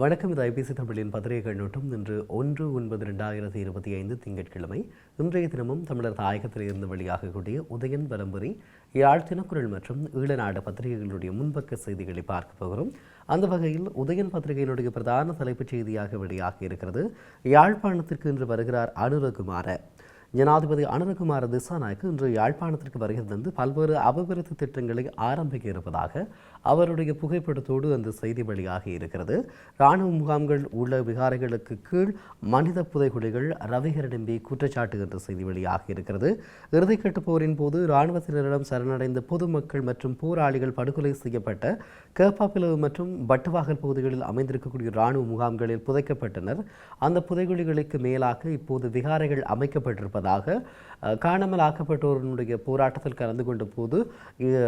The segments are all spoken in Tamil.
வணக்கம். இது ஐபிசி தமிழின் பத்திரிகை கண்ணோட்டம் இன்று ஒன்று ஒன்பது ரெண்டாயிரத்தி இருபத்தி ஐந்து திங்கட்கிழமை. இன்றைய தினமும் தமிழர் தாயகத்தில் இருந்து வெளியாகக்கூடிய உதயன் பரம்பரி யாழ் தினக்குரல் மற்றும் ஈழநாடு பத்திரிகைகளுடைய முன்பக்க செய்திகளை பார்க்க போகிறோம். அந்த வகையில் உதயன் பத்திரிகையினுடைய பிரதான தலைப்புச் செய்தியாக வெளியாகி இருக்கிறது. யாழ்ப்பாணத்திற்கு இன்று வருகிறார் அனுரகுமார. ஜனாதிபதி அனுரகுமார திசாநாயக்கு இன்று யாழ்ப்பாணத்திற்கு வருகை தந்து பல்வேறு அபிவிருத்தி திட்டங்களை ஆரம்பிக்க இருப்பதாக அவருடைய புகைப்படத்தோடு அந்த செய்தி வழியாக இருக்கிறது. இராணுவ முகாம்கள் உள்ள விகாரைகளுக்கு கீழ் மனித புதைகுழிகள் ரவிகரடம்பி குற்றச்சாட்டு என்ற செய்தி வழியாக இருக்கிறது. இறுதிக்கட்டு போரின் போது இராணுவத்தினரிடம் சரணடைந்த பொதுமக்கள் மற்றும் போராளிகள் படுகொலை செய்யப்பட்ட கேப்பாப்பிலவு மற்றும் பட்டுவாகல் பகுதிகளில் அமைந்திருக்கக்கூடிய இராணுவ முகாம்களில் புதைக்கப்பட்டனர். அந்த புதைகுழிகளுக்கு மேலாக இப்போது விகாரைகள் அமைக்கப்பட்டிருப்பது இருப்பதாக காணாமல் ஆக்கப்பட்டோருடைய போராட்டத்தில் கலந்து கொண்ட போது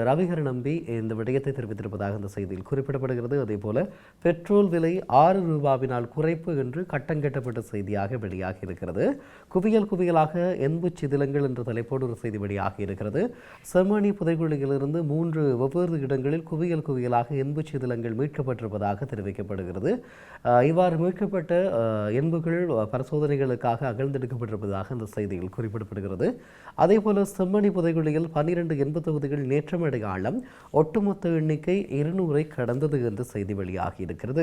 ரவிகரன் நம்பி இந்த விடயத்தை தெரிவித்திருப்பதாக இந்த செய்தியில் குறிப்பிடப்படுகிறது. அதே போல பெட்ரோல் விலை ஆறு ரூபாவினால் குறைப்பு என்று கட்டங்கட்டப்பட்ட செய்தியாக வெளியாகி இருக்கிறது குவியல் குவியலாக எண்பு சிதிலங்கள் என்ற தலைப்போடு ஒரு செய்தி வெளியாகி இருக்கிறது செம்மணி புதைகுழியிலிருந்து மூன்று வெவ்வேறு இடங்களில் குவியல் குவியலாக எண்பு சிதிலங்கள் மீட்கப்பட்டிருப்பதாக தெரிவிக்கப்படுகிறது. இவ்வாறு மீட்கப்பட்ட எண்புகள் பரிசோதனைகளுக்காக அகழ்ந்தெடுக்கப்பட்டிருப்பதாக இந்த செய்தியில் குறிப்பிடப்படுகிறது. அதேபோல செம்மணி புதைகுழியில் பன்னிரண்டு எண்பது தொகுதிகள் நேற்றமடை ஆழம் ஒட்டுமொத்த எண்ணிக்கை இருநூறை கடந்தது என்று செய்தி வெளியாகி இருக்கிறது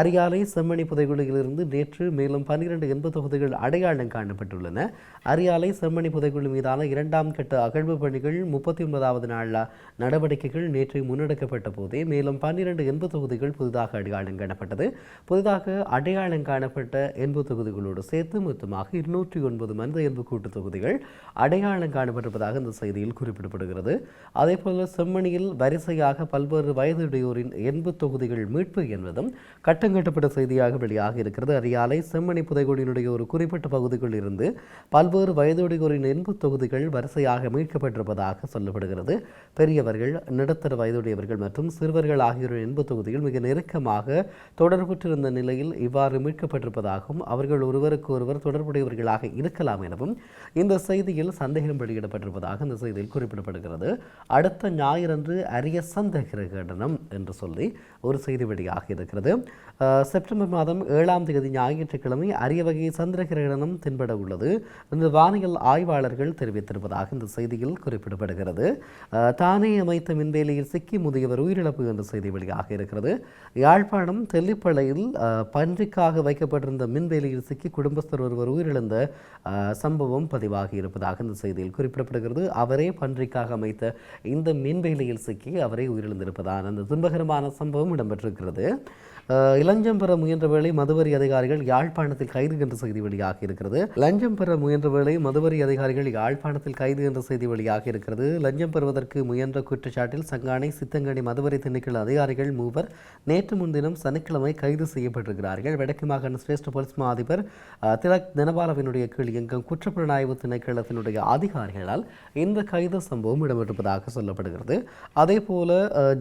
அரியாலை செம்மணி புதைகுழியிலிருந்து நேற்று மேலும் பன்னிரண்டு எண்பது தொகுதிகள் அடையாளம் காணப்பட்டுள்ளன. அரியாலை செம்மணி புதைகுழி மீதான இரண்டாம் கட்ட அகழ்வு பணிகள் முப்பத்தி ஒன்பதாவது நாள் நடவடிக்கைகள் நேற்று முன்னெடுக்கப்பட்ட போதே மேலும் பன்னிரண்டு எண்பது தொகுதிகள் புதிதாக அடையாளம் காணப்பட்டது. புதிதாக அடையாளம் காணப்பட்ட எண்பது தொகுதிகளோடு சேர்த்து மொத்தமாக இருநூற்றி ஒன்பது மனித எண்பு கூட்டு தொகுதிகள் அடையாளம் காணப்பட்டிருப்பதாக இந்த செய்தியில் குறிப்பிடப்படுகிறது. அதேபோல செம்மணியில் வரிசையாக பல்வேறு வயதுடையோரின் எண்பு தொகுதிகள் மீட்பு என்பதும் கட்டங்கட்டப்பட்ட செய்தியாக வெளியாக இருக்கிறது. அரியாலை செம்மணி புதைகுடியினுடைய ஒரு குறிப்பிட்ட பகுதிக்குள் இருந்து பல்வேறு வயதுடையோரின் எண்பு தொகுதிகள் வரிசையாக மீட்கப்பட்டிருப்பதாக சொல்லப்படுகிறது. பெரியவர்கள் நடுத்தர வயதுடையவர்கள் மற்றும் சிறுவர்கள் ஆகியோரின் எண்பு தொகுதிகள் மிக நெருக்கமாக தொடர்புற்றிருந்த நிலையில் இவ்வாறு மீட்கப்பட்டிருப்பதாகவும் அவர்கள் ஒருவருக்கு ஒருவர் தொடர்புடையவர்களாக இருக்கலாம் எனவும் இந்த செய்தி செய்தியில் சந்தேகம் வெளியிடப்பட்டிருப்பதாக இந்த செய்தியில் குறிப்பிடப்படுகிறது. அடுத்த ஞாயிறன்று அரிய சந்த கிரகணம் என்று சொல்லி ஒரு செய்தி வெளியாக இருக்கிறது. செப்டம்பர் மாதம் ஏழாம் தேதி ஞாயிற்றுக்கிழமை அரிய வகை சந்திர கிரகணம் தென்பட உள்ளது இந்த வானியல் ஆய்வாளர்கள் தெரிவித்திருப்பதாக இந்த செய்தியில் குறிப்பிடப்படுகிறது. தானே அமைத்த மின்வேலியில் சிக்கி முதியவர் உயிரிழப்பு என்ற செய்தி வெளியாக இருக்கிறது. யாழ்ப்பாணம் தெல்லிப்பளையில் பன்றிக்காக வைக்கப்பட்டிருந்த மின்வேலியில் சிக்கி குடும்பஸ்தர் ஒருவர் உயிரிழந்த சம்பவம் பதிவாகி இருப்பதாக இந்த செய்தியில் குறிப்பிடப்படுகிறது. அவரே பன்றிக்காக அமைத்த இந்த மின்வேலியில் சிக்கி அவரே உயிரிழந்திருப்பதான அந்த துன்பகரமான சம்பவம் இடம்பெற்றிருக்கிறது. இளஞ்சம் பெற முயன்ற வேளை மதுவரி அதிகாரிகள் யாழ்ப்பாணத்தில் கைது என்ற செய்தி வெளியாக இருக்கிறது. லஞ்சம் பெற முயன்ற வேளை மதுவரி அதிகாரிகள் யாழ்ப்பாணத்தில் கைது என்ற செய்தி வெளியாக இருக்கிறது. லஞ்சம் பெறுவதற்கு முயன்ற குற்றச்சாட்டில் சங்கானை சித்தங்கனி மதுவரி திணைக்கள அதிகாரிகள் மூவர் நேற்று முன்தினம் சனிக்கிழமை கைது செய்யப்பட்டிருக்கிறார்கள். வடக்கு மாகாண சிரேஷ்ட போலீஸ் மா அதிபர் திலக் தினபாலவினுடைய கீழ் இயங்கும் குற்றப்புலனாய்வு திணைக்களத்தினுடைய அதிகாரிகளால் இந்த கைது சம்பவம் இடம்பெற்றிருப்பதாக சொல்லப்படுகிறது. அதே போல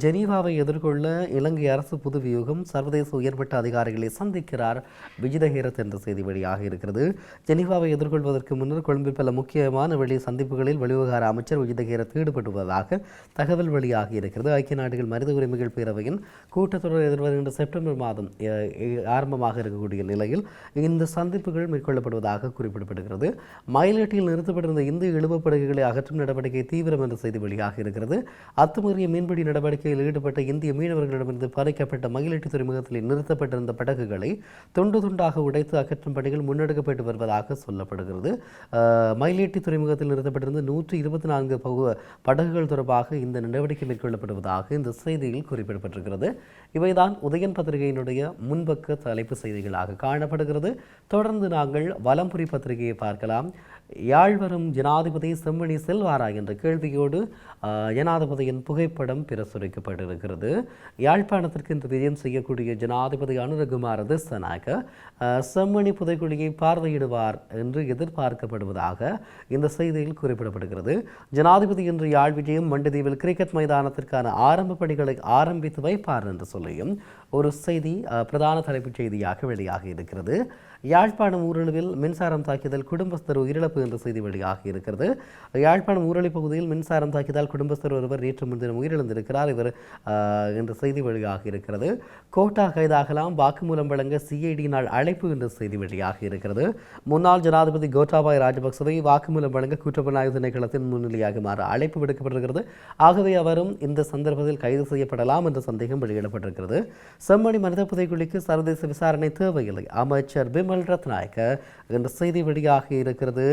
ஜெனீவாவை எதிர்கொள்ள இலங்கை அரசு புது வியூகம் சர்வதேச உயர்மட்ட அதிகாரிகளை சந்திக்கிறார் விஜிதஹேரத் என்ற செய்தி வெளியாக இருக்கிறது. ஜெனீவாவை எதிர்கொள்வதற்கு முன்னர் கொழும்பில் பல முக்கியமான வெளி சந்திப்புகளில் வெளிவிவகார அமைச்சர் விஜிதஹீரத் ஈடுபட்டுள்ளதாக தகவல் வெளியாகி இருக்கிறது. ஐக்கிய நாடுகள் மனித உரிமைகள் பேரவையின் கூட்டத்தொடர் எதிர்வருகின்ற செப்டம்பர் மாதம் ஆரம்பமாக இருக்கக்கூடிய நிலையில் இந்த சந்திப்புகள் மேற்கொள்ளப்படுவதாக குறிப்பிடப்படுகிறது. மயிலேட்டியில் நிறுத்தப்பட்டிருந்த இந்திய இழுவப்படுகைகளை அகற்றும் நடவடிக்கை தீவிரம் என்ற செய்தி வெளியாக இருக்கிறது. அத்துமீறிய மீன்பிடி நடவடிக்கையில் ஈடுபட்ட இந்திய மீனவர்களிடமிருந்து பறிக்கப்பட்ட துறைமுக துறைமுகத்தில் நிறுத்தப்பட்டிருந்த படகுகளை துண்டு துண்டாக உடைத்து அகற்றும் பணிகள் முன்னெடுக்கப்பட்டு வருவதாக சொல்லப்படுகிறது. மயிலேட்டி துறைமுகத்தில் நிறுத்தப்பட்டிருந்த நூற்றி இருபத்தி நான்கு பகு- படகுகள் தொடர்பாக இந்த நடவடிக்கை மேற்கொள்ளப்படுவதாக இந்த செய்தியில் குறிப்பிடப்பட்டிருக்கிறது. இவைதான் உதயன் பத்திரிகையினுடைய முன்பக்க தலைப்பு செய்திகளாக காணப்படுகிறது. தொடர்ந்து நாங்கள் வலம்புரி பத்திரிகையை பார்க்கலாம். யாழ்வரும் ஜனாதிபதி செம்மணி செல்வாரா என்ற கேள்வியோடு ஜனாதிபதியின் புகைப்படம் பிரசுரிக்கப்பட்டிருக்கிறது. யாழ்ப்பாணத்திற்கு இந்த விஜயம் செய்யக்கூடிய வழங்கக்கூடிய ஜனாதிபதி அனுரகுமார திஸ்தநாயக்க செம்மணி புதைக்குழியை பார்வையிடுவார் என்று எதிர்பார்க்கப்படுவதாக இந்த செய்தியில் குறிப்பிடப்படுகிறது. ஜனாதிபதி இன்று யாழ் விஜயம் மண்டதீவில் கிரிக்கெட் மைதானத்திற்கான ஆரம்ப பணிகளை ஆரம்பித்து வைப்பார் என்று சொல்லியும் ஒரு செய்தி பிரதான தலைப்புச் செய்தியாக வெளியாக இருக்கிறது. யாழ்ப்பாணம் ஊரளவில் மின்சாரம் தாக்கியதில் குடும்பஸ்தர் உயிரிழப்பு என்ற செய்தி வெளியாக இருக்கிறது. யாழ்ப்பாணம் ஊரளி பகுதியில் மின்சாரம் தாக்கியதால் குடும்பஸ்தர் ஒருவர் நேற்று முன்தினம் உயிரிழந்திருக்கிறார். இவர் என்ற செய்தி வெளியாக இருக்கிறது. கோட்டா கைதாகலாம் வாக்குமூலம் வழங்க சிஐடியினால் அழைப்பு என்ற செய்தி வெளியாக இருக்கிறது. முன்னாள் ஜனாதிபதி கோட்டாபாய் ராஜபக்சவை வாக்குமூலம் வழங்க குற்றப்புலனாய்வு திணைக்களத்தின் முன்னிலையாகுமாறு அழைப்பு விடுக்கப்பட்டிருக்கிறது. ஆகவே அவரும் இந்த சந்தர்ப்பத்தில் கைது செய்யப்படலாம் என்ற சந்தேகம் வெளியிடப்பட்டிருக்கிறது. செம்மணி மனித புதைக்குழிக்கு சர்வதேச விசாரணை தேவையில்லை. அமைச்சர் பிமல் ரத்நாயக்க என்ற செய்தி வெளியாக இருக்கிறது.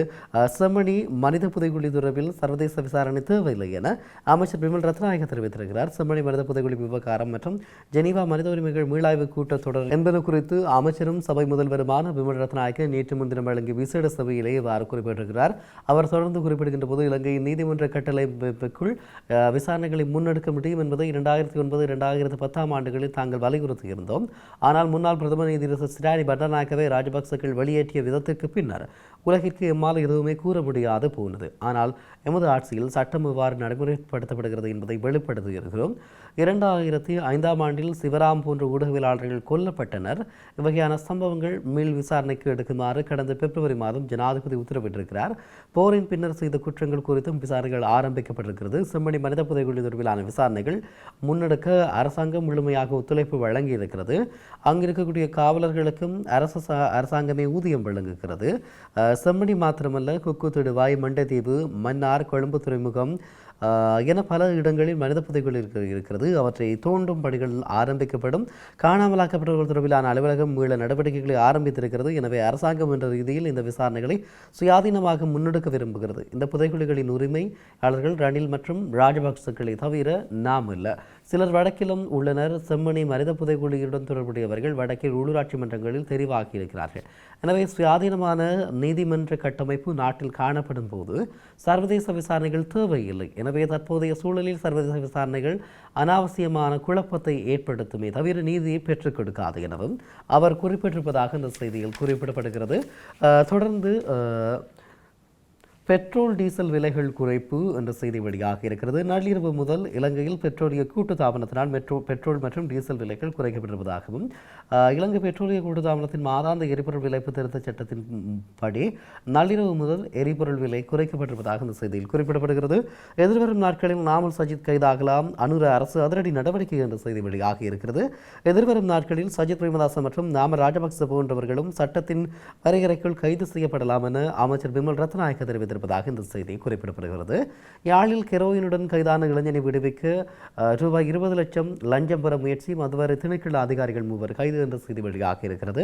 செம்மணி மனித புதைக்குழி தொடர்பில் சர்வதேச விசாரணை தேவையில்லை என அமைச்சர் பிமல் ரத்நாயக்க தெரிவித்திருக்கிறார். செம்மணி மனித புதைக்குழி விவகாரம் மற்றும் ஜெனீவா மனித உரிமைகள் மீளாய்வு கூட்டத்தொடர் என்பது குறித்து அமைச்சரும் சபை முதல்வருமான பிமல் ரத்நாயக்க நேற்று முன்தினம் வழங்கிய விசேட சபையிலே இவ்வாறு குறிப்பிட்டிருக்கிறார். அவர் தொடர்ந்து குறிப்பிடுகின்ற போது இலங்கையின் நீதிமன்ற கட்டளைக்குள் விசாரணைகளை முன்னெடுக்க முடியும் என்பதை இரண்டாயிரத்தி ஒன்பது இரண்டாயிரத்தி பத்தாம் ஆண்டுகளில் தாங்கள் வலியுறுத்தியிருந்தோம் ஆனால் முன்னாள் பிரதமர் நீதியரசர் ஸ்டாலி பட்டநாயக்கவை ராஜபக்சர்கள் வெளியேற்றிய விதத்திற்கு பின்னர் உலகிற்கு எம்மால் எதுவுமே கூற முடியாது போனது. ஆனால் எமது ஆட்சியில் சட்டம் எவ்வாறு நடைமுறைப்படுத்தப்படுகிறது என்பதை வெளிப்படுத்துகிறோம் இரண்டாயிரத்தி ஐந்தாம் ஆண்டில் சிவராம் போன்ற ஊடகவியலாளர்கள் கொல்லப்பட்டனர். இவ்வகையான சம்பவங்கள் மீள் விசாரணைக்கு எடுக்குமாறு கடந்த பிப்ரவரி மாதம் ஜனாதிபதி உத்தரவிட்டிருக்கிறார். போரின் பின்னர் செய்த குற்றங்கள் குறித்தும் விசாரணைகள் ஆரம்பிக்கப்பட்டிருக்கிறது. செம்மணி மனித புதைகுழி தொடர்பிலான விசாரணைகள் முன்னெடுக்க அரசாங்கம் முழுமையாக ஒத்துழைப்பு வழங்கி இருக்கிறது அங்கு இருக்கக்கூடிய காவலர்களுக்கும் அரசு அரசாங்கமே ஊதியம் வழங்குகிறது. செம்மணி மாத்திரமல்ல குக்குத்திடுவாய் மண்டதீவு மன்னார் கொழும்பு துறைமுகம் என பல இடங்களில் மனித புதைகள் இருக்க- இருக்கிறது. அவற்றை தோண்டும் பணிகள் ஆரம்பிக்கப்படும். காணாமலாக்கப்பட்டவர்கள் தொடர்பிலான அலுவலகம் மீள நடவடிக்கைகளை ஆரம்பித்திருக்கிறது. எனவே அரசாங்கம் என்ற ரீதியில் இந்த விசாரணைகளை சுயாதீனமாக முன்னெடுக்க விரும்புகிறது. இந்த புதைகுழிகளின் உரிமையாளர்கள் ரணில் மற்றும் ராஜபக்சக்களை தவிர நாம் இல்லை சிலர் வடக்கிலும் உள்ளனர். செம்மணி மனித புதைக்குழியுடன் தொடர்புடையவர்கள் வடக்கில் உள்ளூராட்சி மன்றங்களில் தெரிவாகியிருக்கிறார்கள். எனவே சுயாதீனமான நீதிமன்ற கட்டமைப்பு நாட்டில் காணப்படும் போது சர்வதேச விசாரணைகள் தேவையில்லை. எனவே தற்போதைய சூழலில் சர்வதேச விசாரணைகள் அனாவசியமான குழப்பத்தை ஏற்படுத்துமே தவிர நீதியை பெற்றுக் கொடுக்காது எனவும் அவர் குறிப்பிட்டிருப்பதாக இந்த செய்தியில் குறிப்பிடப்படுகிறது. தொடர்ந்து பெட்ரோல் டீசல் விலைகள் குறைப்பு என்ற செய்தி வெளியாக இருக்கிறது. நள்ளிரவு முதல் இலங்கையில் பெட்ரோலிய கூட்டு தாபனத்தினால் மெட்ரோ பெட்ரோல் மற்றும் டீசல் விலைகள் குறைக்கப்பட்டிருப்பதாகவும் இலங்கை பெட்ரோலிய கூட்டு தாபனத்தின் மாதாந்த எரிபொருள் விலைப்பு திருத்த சட்டத்தின் படி நள்ளிரவு முதல் எரிபொருள் விலை குறைக்கப்பட்டிருப்பதாக இந்த செய்தியில் குறிப்பிடப்படுகிறது. எதிர்வரும் நாட்களில் நாமல் சஜித் கைதாகலாம். அனுர அரசு அதிரடி நடவடிக்கை என்ற செய்தி வெளியாக இருக்கிறது. எதிர்வரும் நாட்களில் சஜித் பிரேமதாசன் மற்றும் நாம ராஜபக்ச போன்றவர்களும் சட்டத்தின் வரையறைக்குள் கைது செய்யப்படலாம் என அமைச்சர் பிமல் ரத்நாயக்க வைத்திருப்பதாக இந்த செய்தி குறிப்பிடப்படுகிறது. யாழில் கெரோயினுடன் கைதான இளைஞனை விடுவிக்க ரூபாய் இருபது லட்சம் லஞ்சம் பெற முயற்சி மதுவரை திணைக்கள அதிகாரிகள் மூவர் கைது என்ற செய்தி வெளியாக இருக்கிறது.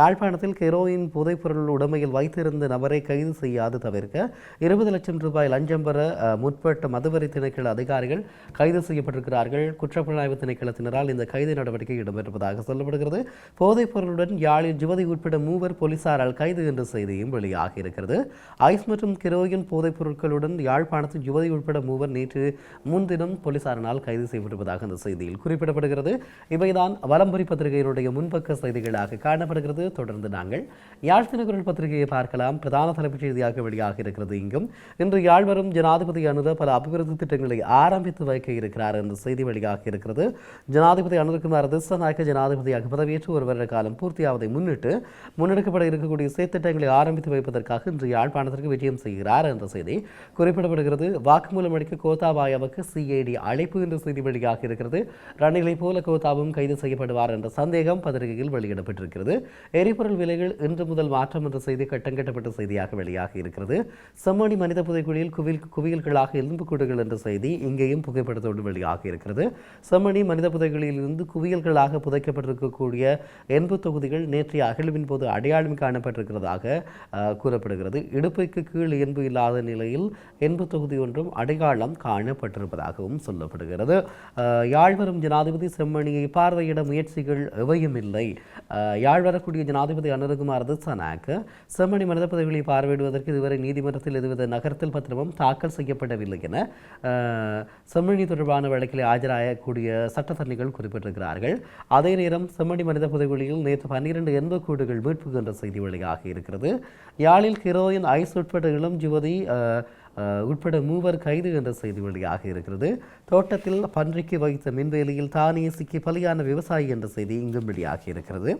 யாழ்ப்பாணத்தில் கெரோயின் போதைப்பொருள் உடமையில் வைத்திருந்த நபரை கைது செய்யாது தவிர்க்க இருபது லட்சம் ரூபாய் லஞ்சம் பெற முற்பட்ட மதுவரி திணைக்கள அதிகாரிகள் கைது செய்யப்பட்டிருக்கிறார்கள். குற்றப்புலனாய்வு திணைக்களத்தினரால் இந்த கைது நடவடிக்கை இடம்பெற்றிருப்பதாக சொல்லப்படுகிறது. போதைப் பொருளுடன் யாழில் ஜுவதி உட்பட மூவர் போலீசாரால் கைது என்ற செய்தியும் வெளியாகி இருக்கிறது. ஐஸ் மற்றும் கிரோ ஹெரோயின் போதைப் பொருட்களுடன் யாழ்ப்பாணத்தில் யுவதி உட்பட மூவர் நேற்று முன்தினம் போலீசாரினால் கைது செய்யப்பட்டிருப்பதாக அந்த செய்தியில் குறிப்பிடப்படுகிறது. இவைதான் வலம்புரி பத்திரிகையினுடைய முன்பக்க செய்திகளாக காணப்படுகிறது. தொடர்ந்து நாங்கள் யாழ் தினக்குரல் பத்திரிகையை பார்க்கலாம். பிரதான தலைப்புச் செய்தியாக வெளியாக இருக்கிறது இங்கும். இன்று யாழ் வரும் ஜனாதிபதி அனுர பல அபிவிருத்தி திட்டங்களை ஆரம்பித்து வைக்க இருக்கிறார் என்ற செய்தி வெளியாக இருக்கிறது. ஜனாதிபதி அனுரகுமார் திசநாயக்க ஜனாதிபதியாக பதவியேற்று ஒரு வருட காலம் பூர்த்தியாவதை முன்னிட்டு முன்னெடுக்கப்பட இருக்கக்கூடிய செயற்திட்டங்களை ஆரம்பித்து வைப்பதற்காக இன்று யாழ்ப்பாணத்திற்கு விஜயம் செய்கிறார். என்ற செய்தி குறிப்பிடப்படுகிறது. வாக்குமூலம் அளிக்க கோத்தாபாயாவுக்கு சிஐடி அழைப்பு என்ற செய்தி வெளியாக இருக்கிறது. ரணிலை போல கோத்தாவும் கைது செய்யப்படுவார் என்ற சந்தேகம் பத்திரிகையில் வெளியிடப்பட்டிருக்கிறது. எரிபொருள் விலைகள் இன்று முதல் மாற்றம் என்ற செய்தி கட்டங்கட்டப்பட்ட செய்தியாக வெளியாகி இருக்கிறது. செம்மணி மனித புதைக்குழியில் குவில் குவியல்களாக எலும்புக்கூடுகள் என்ற செய்தி இங்கேயும் புகைப்படத்தோடு வெளியாகி இருக்கிறது. செம்மணி மனித புதைகளில் இருந்து குவியல்களாக புதைக்கப்பட்டிருக்கக்கூடிய எண்பு தொகுதிகள் நேற்றைய அகழ்வின் போது அடையாளம் காணப்பட்டிருக்கிறதாக கூறப்படுகிறது. இடுப்புக்கு கீழ் என்பு இல்லாத நிலையில் என்பு தொகுதி ஒன்றும் அடையாளம் காணப்பட்டிருப்பதாகவும் சொல்லப்படுகிறது. யாழ்வரும் ஜனாதிபதி செம்மணியை பார்வையிட முயற்சிகள் எவையும் இல்லை யாழ் வரக்கூடிய ஜனாதிபதி அனுரகுமார் திசானாக்கு செம்மணி மனித பதவிகளை பார்வையிடுவதற்கு இதுவரை நீதிமன்றத்தில் எதுவித நகரத்தில் பத்திரமும் தாக்கல் செய்யப்படவில்லை என செம்மணி தொடர்பான வழக்கில் ஆஜராகக்கூடிய சட்டத்தரணிகள் குறிப்பிட்டிருக்கிறார்கள். அதே நேரம் செம்மணி மனித பதவிகளில் நேற்று பன்னிரண்டு எண்பது கூடுகள் மீட்பு என்ற செய்தி வெளியாக இருக்கிறது. யாழில் ஹீரோயின் ஐஸ் உட்பட இளம் யுவதி உட்பட மூவர் கைது என்ற செய்தி வெளியாக இருக்கிறது. தோட்டத்தில் பன்றிக்கு வைத்த மின்வேலியில் தானே சிக்கி பலியான விவசாயி என்ற செய்தி இங்கும் வெளியாகி இருக்கிறது.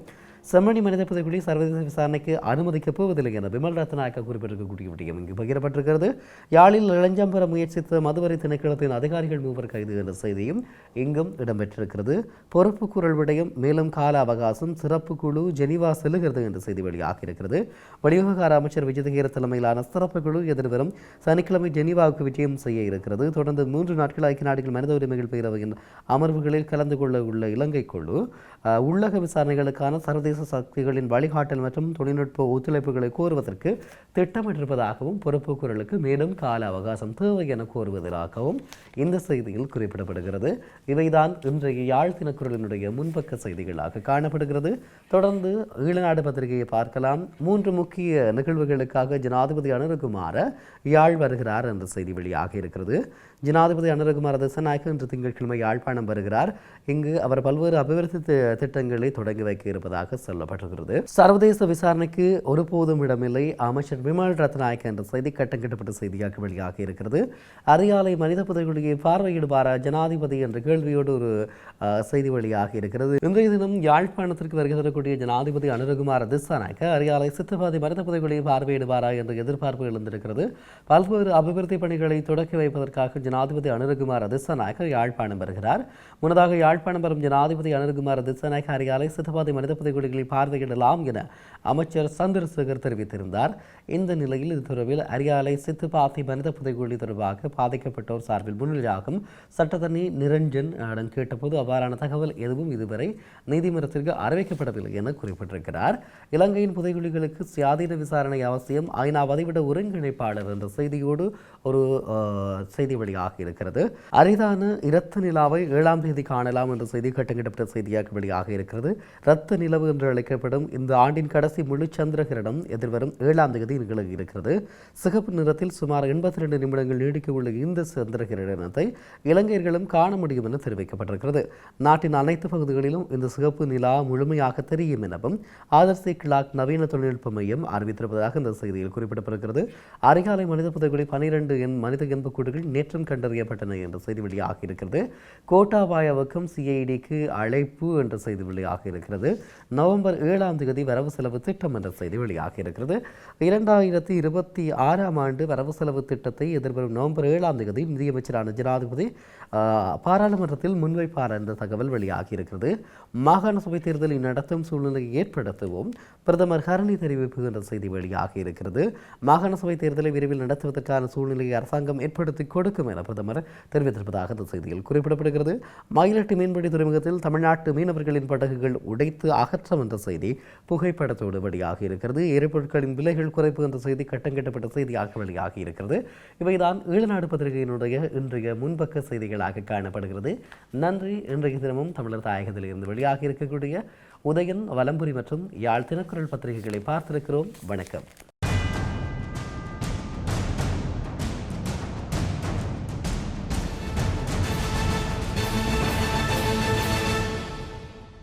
செம்மணி மனித புதைக்குழி சர்வதேச விசாரணைக்கு அனுமதிக்கப் போவதில்லை என விமல் ரத்நாயக்க குறிப்பிட்டிருக்கக்கூடிய விடயம் இங்கு பகிரப்பட்டிருக்கிறது. யாழில் இளஞ்சம் பெற முயற்சித்த மதுவரை திணைக்களத்தின் அதிகாரிகள் மூவர் கைது என்ற செய்தியும் இங்கும் இடம்பெற்றிருக்கிறது. பொறுப்பு குரல் விடயம் மேலும் கால அவகாசம் சிறப்பு குழு ஜெனிவா செல்லுகிறது என்ற செய்தி வெளியாகி இருக்கிறது வெளிவிவகார அமைச்சர் விஜயதகீர தலைமையிலான சிறப்பு குழு எதிர்வரும் சனிக்கிழமை ஜெனிவாவுக்கு விஜயம் செய்ய இருக்கிறது. தொடர்ந்து மூன்று நாட்கள் ஐக்கிய நாடுகள் மனித உரிமைகள் பேரவையின் அமர்வுகளில் கலந்து கொள்ள உள்ள இலங்கை குழு உள்ளக விசாரணைகளுக்கான சர்வதேச சக்திகளின் வழிகாட்டல் மற்றும் தொழில்நுட்ப ஒத்துழைப்புகளை கோருவதற்கு திட்டமிட்டிருப்பதாகவும் பொறுப்புக்குரலுக்கு மேலும் கால அவகாசம் தேவை என கோருவதாகவும் இந்த செய்தியில் குறிப்பிடப்படுகிறது. இவைதான் இன்றைய யாழ் குரலினுடைய முன்பக்க செய்திகளாக காணப்படுகிறது. தொடர்ந்து ஈழநாடு பத்திரிகையை பார்க்கலாம். மூன்று முக்கிய நிகழ்வுகளுக்காக ஜனாதிபதி அனுருகுமார யாழ் வருகிறார் என்ற செய்தி வெளியாக இருக்கிறது. ஜனாதிபதி அனுரகுமார தசநாயகம் இன்று திங்கட்கிழமை யாழ்ப்பாணம் வருகிறார். இங்கு அவர் பல்வேறு அபிவிருத்தி திட்டங்களை தொடங்கி வைக்க இருப்பதாக சொல்லப்பட்டிருக்கிறது. சர்வதேச விசாரணைக்கு ஒருபோதும் இடமில்லை. அமைச்சர் விமல் ரத்நாயக் என்ற செய்தி கட்டம் கட்டப்பட்ட செய்தியாக வெளியாக இருக்கிறது. அரியாலை மனித புதைகுழியை பார்வையிடுவாரா ஜனாதிபதி என்ற கேள்வியோடு ஒரு செய்தி வெளியாக இருக்கிறது. இன்றைய தினம் யாழ்ப்பாணத்திற்கு வருகை தரக்கூடிய ஜனாதிபதி அனுரகுமார திசாநாயக்க அரியாலை சித்தபாதி மனித புதைகுழியை பார்வையிடுவாரா என்ற எதிர்பார்ப்பு எழுந்திருக்கிறது. பல்வேறு அபிவிருத்தி பணிகளை தொடக்கி வைப்பதற்காக ஜனாதிபதி அனுரகுமார் அதிசநாயக யாழ்ப்பாணம் வருகிறார். முன்னதாக யாழ்ப்பாணம் வரும் ஜனாதிபதி அனுரகுமார் அதிசநாயக அரியாலை சித்தபாதி மனித புதைகுழிகளை பார்வையிடலாம் என அமைச்சர் சந்திரசேகர் தெரிவித்திருந்தார். இந்த நிலையில் இது தொடர்பில் அரியாலை சித்துப்பாத்தி மனித புதைகுழி தொடர்பாக பாதிக்கப்பட்டோர் சார்பில் முன்னிலையாகும் சட்டத்தரணி நிரஞ்சன் கேட்டபோது அவ்வாறான தகவல் எதுவும் இதுவரை நீதிமன்றத்திற்கு அறிவிக்கப்படவில்லை என குறிப்பிட்டிருக்கிறார். இலங்கையின் புதைகுழிகளுக்கு சுயாதீன விசாரணை அவசியம். ஐநா வதைவிட ஒருங்கிணைப்பாளர் என்ற செய்தியோடு ஒரு செய்தி வெளியாக வெளியாக இருக்கிறது. அரிதான இரத்த நிலாவை ஏழாம் தேதி காணலாம் என்ற செய்தி கட்டங்கிடப்பட்ட செய்தியாக வெளியாக இருக்கிறது. இரத்த நிலவு என்று அழைக்கப்படும் இந்த ஆண்டின் கடைசி முழு சந்திரகிரணம் எதிர்வரும் ஏழாம் தேதி நிகழ இருக்கிறது. சிகப்பு நிறத்தில் சுமார் எண்பத்தி ரெண்டு நிமிடங்கள் நீடிக்க உள்ள இந்த சந்திரகிரணத்தை இலங்கையர்களும் காண முடியும் என தெரிவிக்கப்பட்டிருக்கிறது. நாட்டின் அனைத்து பகுதிகளிலும் இந்த சிகப்பு நிலா முழுமையாக தெரியும் எனவும் ஆதர்சி கிளாக் நவீன தொழில்நுட்ப மையம் அறிவித்திருப்பதாக இந்த செய்தியில் குறிப்பிடப்பட்டிருக்கிறது. அதிகாலை மனித புதைகுழி பனிரெண்டு எண் மனித எண்புக்கூடுகள் நேற்றும் கண்டறியப்பட்டன என்ற செய்தி வெளியாக இருக்கிறது. கோட்டாபாயாவுக்கும் சிஐடிக்கு அழைப்பு என்ற செய்தி வெளியாக இருக்கிறது. நவம்பர் ஏழாம் தேதி வரவு செலவு திட்டம் என்ற செய்தி வெளியாக இருக்கிறது. இரண்டாயிரத்தி இருபத்தி ஆறாம் ஆண்டு வரவு செலவு திட்டத்தை எதிர்வரும் நவம்பர் ஏழாம் தேதி நிதியமைச்சரான ஜனாதிபதி பாராளுமன்றத்தில் முன்வைப்பார் என்ற தகவல் வெளியாகி இருக்கிறது. மாகாண சபை தேர்தலை நடத்தும் சூழ்நிலையை ஏற்படுத்தவும். பிரதமர் ஹரணி தெரிவிப்பு என்ற செய்தி வெளியாகி இருக்கிறது. மாகாண சபை தேர்தலை விரைவில் நடத்துவதற்கான சூழ்நிலையை அரசாங்கம் ஏற்படுத்தி கொடுக்கும் என பிரதமர் தெரிவித்திருப்பதாக இந்த செய்தியில் குறிப்பிடப்படுகிறது. மயிலட்டு மீன்பிடி துறைமுகத்தில் தமிழ்நாட்டு மீனவர்களின் படகுகள் உடைத்து அகற்றம் என்ற செய்தி புகைப்படத்தோடு வெளியாகி இருக்கிறது. எரிபொருட்களின் விலைகள் குறைப்பு என்ற செய்தி கட்டங்கட்டப்பட்ட செய்தியாக வெளியாகி இருக்கிறது. இவைதான் ஈழநாடு பத்திரிகையினுடைய இன்றைய முன்பக்க செய்திகளாக காணப்படுகிறது. நன்றி. இன்றைய தினமும் தமிழர் தாயகத்தில் இருந்து வெளியாகி இருக்கக்கூடிய உதயன் வலம்புரி மற்றும் யாழ் தினக்குரல் பத்திரிகைகளை பார்த்திருக்கிறோம். வணக்கம்.